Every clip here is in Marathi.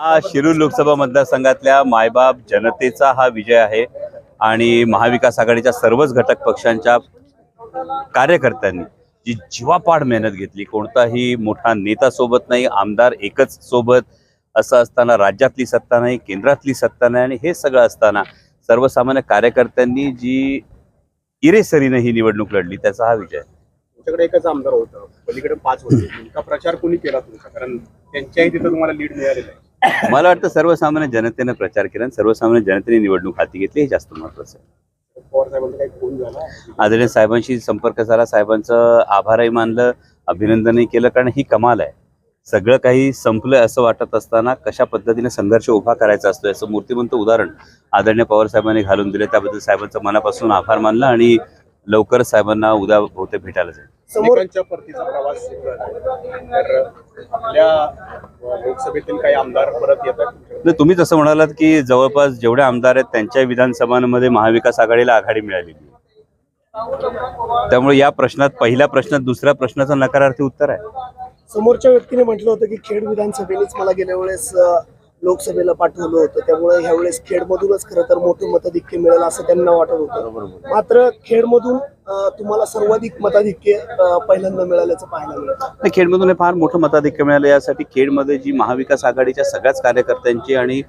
हा शिरूर लोकसभा मतदारसंघातल्या मायबाप जनतेचा हा विजय आहे आणि महाविकास आघाडीच्या सर्वच घटक पक्षांच्या कार्यकर्त्यांनी जी जीवापाड मेहनत घेतली कोणताही मोठा नेता सोबत नाही आमदार एकच सोबत असं असताना राज्यातली सत्ता नाही केंद्रातली सत्ता नाही आणि हे सगळं असताना सर्वसामान्य कार्यकर्त्यांनी जी इरेसरीनं ही निवडणूक लढली त्याचा हा विजय तुमच्याकडे एकच आमदार होतं पलीकडे पाच होते. प्रचार कोणी केला तुमचा? कारण त्यांच्याही तिथं तुम्हाला लीड मिळालेलं आहे. मला वाटतं सर्वसामान्य जनतेनं प्रचार केला आणि सर्वसामान्य जनतेने निवडणूक हाती घेतली हे जास्त महत्वाचं आहे. आदरणीय साहेबांशी संपर्क झाला साहेबांचं आभारही मानलं अभिनंदनही केलं कारण ही कमाल आहे. सगळं काही संपलं असं वाटत असताना कशा पद्धतीने संघर्ष उभा करायचा असतो याचं मूर्तिमंत उदाहरण आदरणीय पवार साहेबांनी घालून दिले. त्याबद्दल साहेबांचं मनापासून आभार मानला आणि लवकरच साहेबांना उद्या बहुतेक भेटायला जाईल. समोर अनेकांच्या परतीचा प्रवास तर आपल्या लोकसभेतील काही आमदार परत येतात. तुम्ही जसं म्हणालात की जवळपास जेवढे आमदार आहेत त्यांच्या विधानसभांमध्ये महाविकास आघाडीला आघाडी मिळालेली आहे. त्यामुळे या प्रश्नात पहिल्या प्रश्नात दुसऱ्या प्रश्नाचं नकारार्थी उत्तर आहे. समोरच्या व्यक्तीने म्हटलं होतं की खेड विधानसभेनेच मला गेल्या वेळेस लोकसभेला पाठवलं होतं. त्यामुळे ह्या वेळेस खेडमधूनच खरं तर मोठं मताधिक्य मिळेल असं त्यांना वाटत होतं. मात्र खेडमधून तुम्हाला सर्वाधिक मताधिक्य पहिल्यांदा मिळाल्याचं पाहायला मिळतं. खेडमधून हे फार मोठं मताधिक्य मिळालं. यासाठी खेडमध्ये जी महाविकास आघाडीच्या सगळ्याच कार्यकर्त्यांची आणि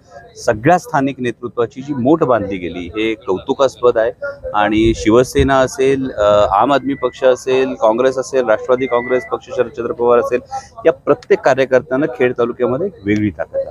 सगळ्या स्थानिक नेतृत्वाची जी मोठ बांधली गेली हे कौतुकास्पद आहे. आणि शिवसेना असेल आम आदमी पक्ष असेल काँग्रेस असेल राष्ट्रवादी काँग्रेस पक्ष शरदचंद्र पवार असेल या प्रत्येक कार्यकर्त्यांना खेड तालुक्यामध्ये वेगळी ताकद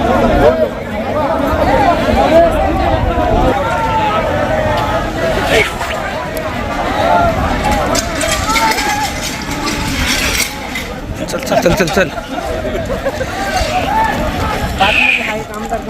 चल चल चल चल चल. आमदार